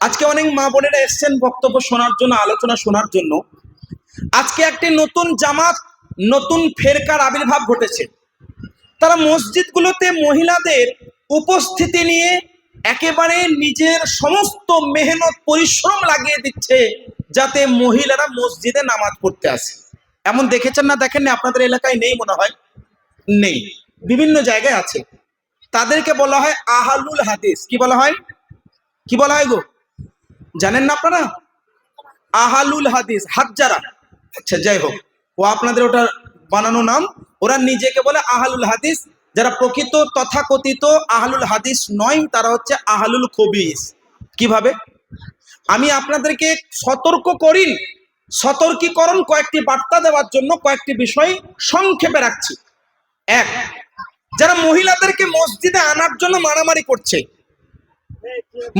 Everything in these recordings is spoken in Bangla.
আজকে অনেক মা বোনেরা এসছেন বক্তব্য শোনার জন্য, আলোচনা শোনার জন্য। আজকে একটি নতুন জামাত, নতুন ফেরকার আবির্ভাব ঘটেছে। তারা মসজিদগুলোতে মহিলাদের উপস্থিতি নিয়ে একেবারে নিজের সমস্ত মেহনত, পরিশ্রম লাগিয়ে দিচ্ছে, যাতে মহিলারা মসজিদে নামাজ পড়তে আসে। এমন দেখেছেন না, দেখেন না, আপনাদের এলাকায় নেই মনে হয়? নেই। বিভিন্ন জায়গায় আছে। তাদেরকে বলা হয় আহালুল হাদিস। কি বলা হয়? কি বলা হয় গো? জানেন না আপনারা? আহালুল হাদিস হাজারা আচ্ছা যাই হোক। ও আপনাদের ওটা বানানো নাম। ওরা নিজেকে বলে আহালুল হাদিস। যারা প্রকৃত তথাকথিত আহালুল হাদিস নয়, তারা হচ্ছে আহালুল খবিস। কীভাবে? আমি আপনাদেরকে সতর্ক করি, সতর্কীকরণ কয়েকটি বার্তা দেওয়ার জন্য কয়েকটি বিষয় সংক্ষেপে রাখছি। এক, যারা মহিলাদেরকে মসজিদে আনার জন্য মারামারি করছে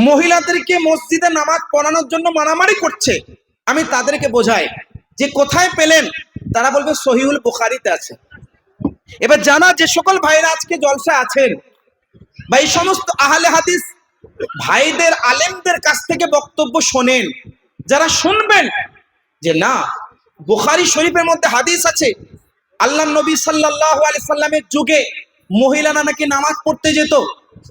মহিলাদেরকে মসজিদে নামাজ পড়ানোর জন্য মারামারি করছে। আমি তাদেরকে বোঝাই যে কোথায় পেলেন, তারা বলবে সহিউল বুখারিতে আছে। এবার জানা যে সকল ভাইরা আজকে জলসা আছেন বা এই সমস্ত আহলে হাদিস ভাইদের, আলেমদের কাছ থেকে বক্তব্য শোনেন। যারা শুনবেন যে না, বুখারি শরীফের মধ্যে হাদিস আছে আল্লাহ নবী সাল্লাহ আলি সাল্লামের যুগে মহিলারা নাকি নামাজ পড়তে যেত।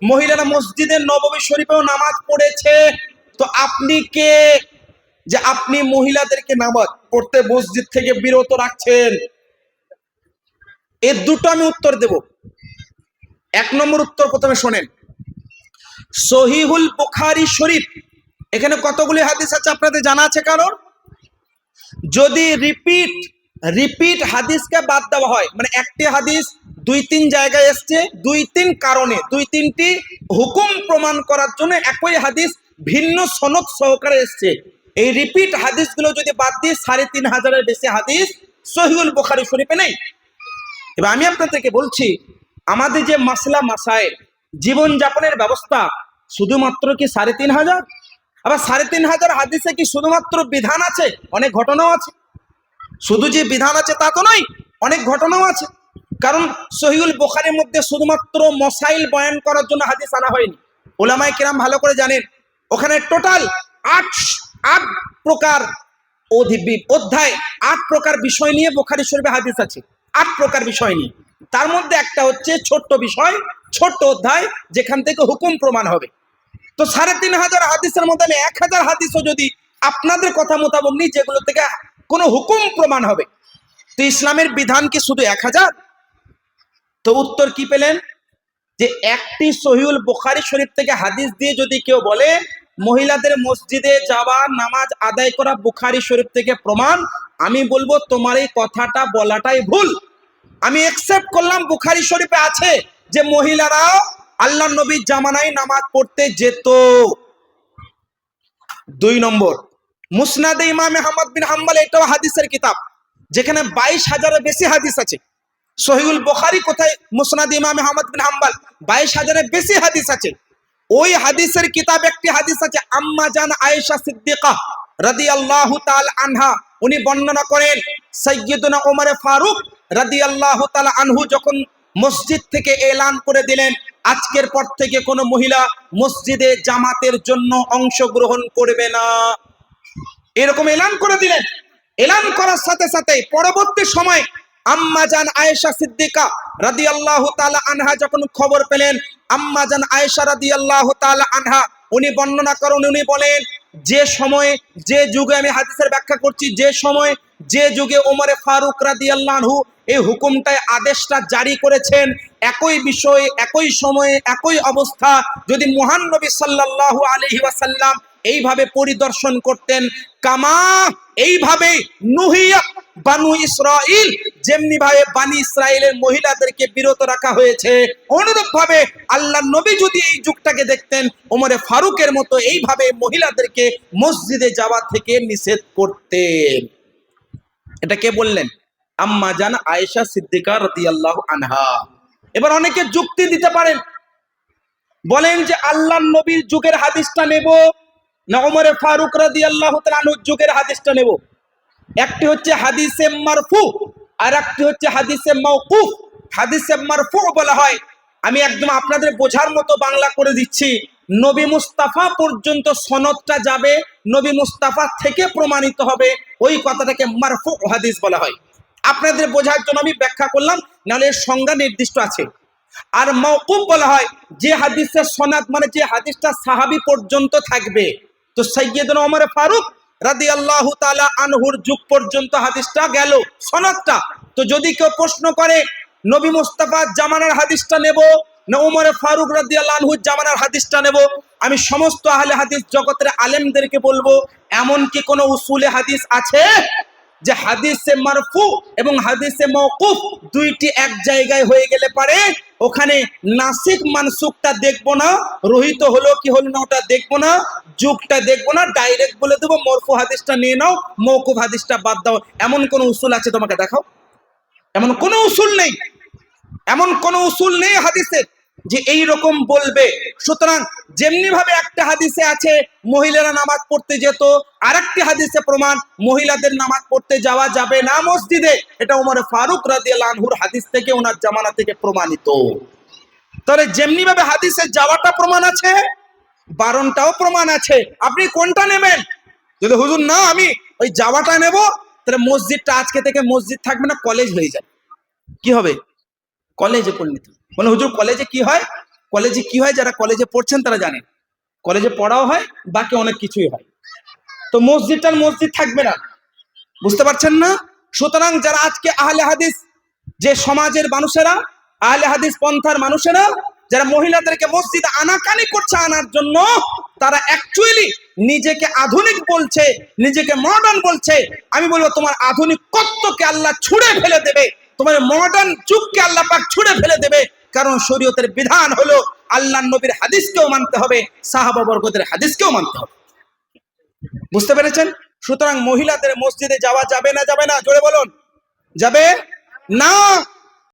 মহিলারা মসজিদের নববী শরীফেও নামাজ পড়েছে। তো আপনি কে? যে আপনি মহিলাদেরকে নামাজ পড়তে মসজিদ থেকে বিরত রাখছেন। এর দুটো আমি উত্তর দেব। এক নম্বর উত্তর প্রথমে শোনেন। সহিহুল বুখারি শরীফ। এখানে কতগুলি হাদিস আছে আপনাদের জানা আছে কারণ? যদি রিপিট রিপিট হাদিসকে বাদ দেওয়া হয় মানে একটি হাদিস দুই তিন জায়গায় এসছে, দুই তিন কারণে, দুই তিনটি হুকুম প্রমাণ করার জন্য একই হাদিস ভিন্ন সনদ সহকারে এসছে। এই রিপিট হাদিসগুলো যদি বাদ দিয়ে সাড়ে তিন হাজারের বেশি হাদিস সহিউল বুখারি শরীফে নেই। এবার আমি আপনাদেরকে বলছি, আমাদের যে মাসলা মাসায় জীবন যাপনের ব্যবস্থা শুধুমাত্র কি সাড়ে তিন হাজার? আবার সাড়ে তিন হাজার হাদিসে কি শুধুমাত্র বিধান আছে? অনেক ঘটনাও আছে। শুধু যে বিধান আছে তা তো নয়, অনেক ঘটনাও আছে। কারণ সহিউল বোখারের মধ্যে শুধুমাত্র মসাইল বয়ান করার জন্য হাদিস আনা হয়নি। ওলামায় কিরাম ভালো করে জানেন, ওখানে টোটাল আট আট প্রকার অধি- অধ্যায়, আট প্রকার বিষয় নিয়ে বোখারি শরীফে হাদিস আছে। আট প্রকার বিষয় নিয়ে। তার মধ্যে একটা হচ্ছে ছোট্ট বিষয়, ছোট্ট অধ্যায়, যেখান থেকে হুকুম প্রমাণ হবে। তো সাড়ে তিন হাজার হাদিসের মধ্যে আমি এক হাজার হাদিসও যদি আপনাদের কথা মোতাবেক নিই, যেগুলো থেকে কোনো হুকুম প্রমাণ হবে। তো ইসলামের বিধান কি শুধু এক হাজার? তো উত্তর কি পেলেন? যে একটি সহিউল বুখারি শরীফ থেকে হাদিস দিয়ে যদি কেউ বলে, মহিলাদের মসজিদে যাওয়া, নামাজ আদায় করা বুখারি শরীফ থেকে প্রমাণ, আমি বলব তোমার এই কথাটা বলাটাই ভুল। আমি একসেপ্ট করলাম বুখারি শরীফে আছে যে মহিলারা আল্লাহ নবীর জামানায় নামাজ পড়তে যেত। দুই নম্বর, মুসনাদে ইমাম আহমদ বিন হাম্বাল এটাও হাদিসের কিতাব, যেখানে বাইশ হাজারের বেশি হাদিস আছে। সহিউল বুখারী কোথায়? মুসনাদ ইমাম আহমদ বিন হাম্বাল। বাইশ হাজারের বেশি হাদিস আছে। ওই হাদিসের কিতাব একটি হাদিস আছে, আম্মা জান আয়েশা সিদ্দিকা রাদিয়াল্লাহু তাআলা আনহা। উনি বর্ণনা করেন সৈয়দনা ওমর ফারুক রাদিয়াল্লাহু তাআলা আনহু যখন মসজিদ থেকে এলান করে দিলেন, আজকের পর থেকে কোনো মহিলা মসজিদে জামাতের জন্য অংশগ্রহণ করবে না। এরকম এলান করে দিলেন। এলান করার সাথে সাথে পরবর্তী সময় আম্মা জান আয়েশা সিদ্দিকা রাদিয়াল্লাহু তাআলা আনহা যখন খবর পেলেন, আম্মা জান আয়েশা আল্লাহ তাআলা আনহা, উনি বর্ণনা করেন, উনি বলেন, যে সময়ে, যে যুগে আমি হাদিসের ব্যাখ্যা করছি, যে সময় যে যুগে ওমরে ফারুক রাদিয়াল্লাহু এই হুকুমটায় আদেশটা জারি করেছেন, একই বিষয়ে, একই সময়ে, একই অবস্থা, যদি মহান নবী সাল্লাল্লাহু আলাইহি ওয়াসাল্লাম এইভাবে পরিদর্শন করতেন, কামা এইভাবে নুহিয়া বানু ইসরাইল যেমনি ভাবে বানি ইসরায়েলের মহিলাদেরকে বিরত রাখা হয়েছে অনুরূপ ভাবে আল্লাহ নবী যদি এই যুগটাকে দেখতেন, ওমরে ফারুকের মতো এইভাবে মহিলাদেরকে মসজিদে যাওয়া থেকে নিষেধ করতেন। এটা কে বললেন? আম্মা জান আয়েশা সিদ্দিকা রাদিয়াল্লাহু আনহা। এবার অনেকে যুক্তি দিতে পারেন। বলেন যে আল্লাহ নবীর যুগের হাদিসটা নেব না ওমরে ফারুক রাদিয়াল্লাহু তাআলা আনহুর যুগের হাদিসটা নেব? একটি হচ্ছে হাদিসে মারফু আর একটি হচ্ছে হাদিসে মাওকুফ। হাদিসে মারফু বলা হয়। আমি একদম আপনাদের বোঝার মতো বাংলা করে দিচ্ছি। নবী মুস্তাফা পর্যন্ত সনদটা যাবে, নবী মুস্তাফা থেকে প্রমাণিত হবে, ওই কথাটাকে মারফু হাদিস বলা হয়। আপনাদের বোঝার জন্য আমি ব্যাখ্যা করলাম, নাহলে সংজ্ঞা নির্দিষ্ট আছে। আর মৌকুব বলা হয়, যে হাদিসের সনাদ মানে যে হাদিসটা সাহাবি পর্যন্ত থাকবে। তো সৈয়দনা ওমর ফারুক রাদি আল্লাহ তালা আনহুর যুগ পর্যন্ত হাদিসটা গেল, সনাদটা। তো যদি কেউ প্রশ্ন করে, নবী মুস্তাফা জামানার হাদিসটা নেব না উমরে ফারুক রাদি আল্লাহ জামানার হাদিসটা নেব। আমি সমস্ত আহলে হাদিস জগতের আলেমদেরকে বলব, এমন কি কোনো উসুলে হাদিস আছে? যে হাদিসে মারফু এবং হাদিসে মওকুফ দুইটি এক জায়গায় হয়ে গেলে পারে, ওখানে নাসিক মানসুকটা দেখব না, রহিত হলো কি হলো না ওটা দেখব না, যুগটা দেখব না, ডাইরেক্ট বলে দেবো, মরফু হাদিসটা নিয়ে নাও মৌকুফ হাদিসটা বাদ দাও। এমন কোন উসুল আছে তোমাকে দেখাও? এমন কোনো উসুল নেই। এমন কোনো উসুল নেই হাদিসের। যে এই রকম বলবে। সুতরাং যেমনি ভাবে একটা হাদিসে আছে, মহিলারা নামাজ পড়তে যেত, আরেকটি হাদিসে প্রমাণ, মহিলাদের নামাজ পড়তে যাওয়া যাবে না মসজিদে। এটা উমর ফারুক রাদিয়াল্লাহু আনহুর হাদিস থেকে ওনার জামানা থেকে প্রমাণিত। তাহলে যেমনি ভাবে হাদিসে যাওয়াটা প্রমাণ আছে, বারণটাও প্রমাণ আছে। আপনি কোনটা নেবেন? যদি হুজুর, না, আমি ওই যাওয়াটা নেব, তাহলে মসজিদটা আজকে থেকে মসজিদ থাকবে না, কলেজ হয়ে যাবে। কি হবে? কলেজে পরিণত মানে হুজুর, কলেজে কি হয়? কলেজে কি হয়? যারা কলেজে পড়ছেন তারা জানেন কলেজে পড়াও হয়, বাকি অনেক কিছুই হয়। তো মসজিদটার মসজিদ থাকবে না। বুঝতে পারছেন না? সুতরাং যারা আজকে আহলে হাদিস, যে সমাজের মানুষেরা, আহলে হাদিস পন্থার মানুষেরা, যারা মহিলাদেরকে মসজিদ আনাকানি করছে আনার জন্য, তারা অ্যাকচুয়ালি নিজেকে আধুনিক বলছে, নিজেকে মডার্ন বলছে। আমি বলব, তোমার আধুনিক কত্বকে আল্লাহ ছুঁড়ে ফেলে দেবে। তোমার মডার্ন যুগকে আল্লাহ পাক ছুঁড়ে ফেলে দেবে। কারণ শরীয়তের বিধান হলো আল্লাহ নবীর হাদিসকেও মানতে হবে সাহাবা বর্গদের হাদিসকেও মানতে হবে। বুঝতে পেরেছেন? সুতরাং মহিলাদের মসজিদে যাওয়া যাবে না যাবে না? জোরে বলুন। যাবে না?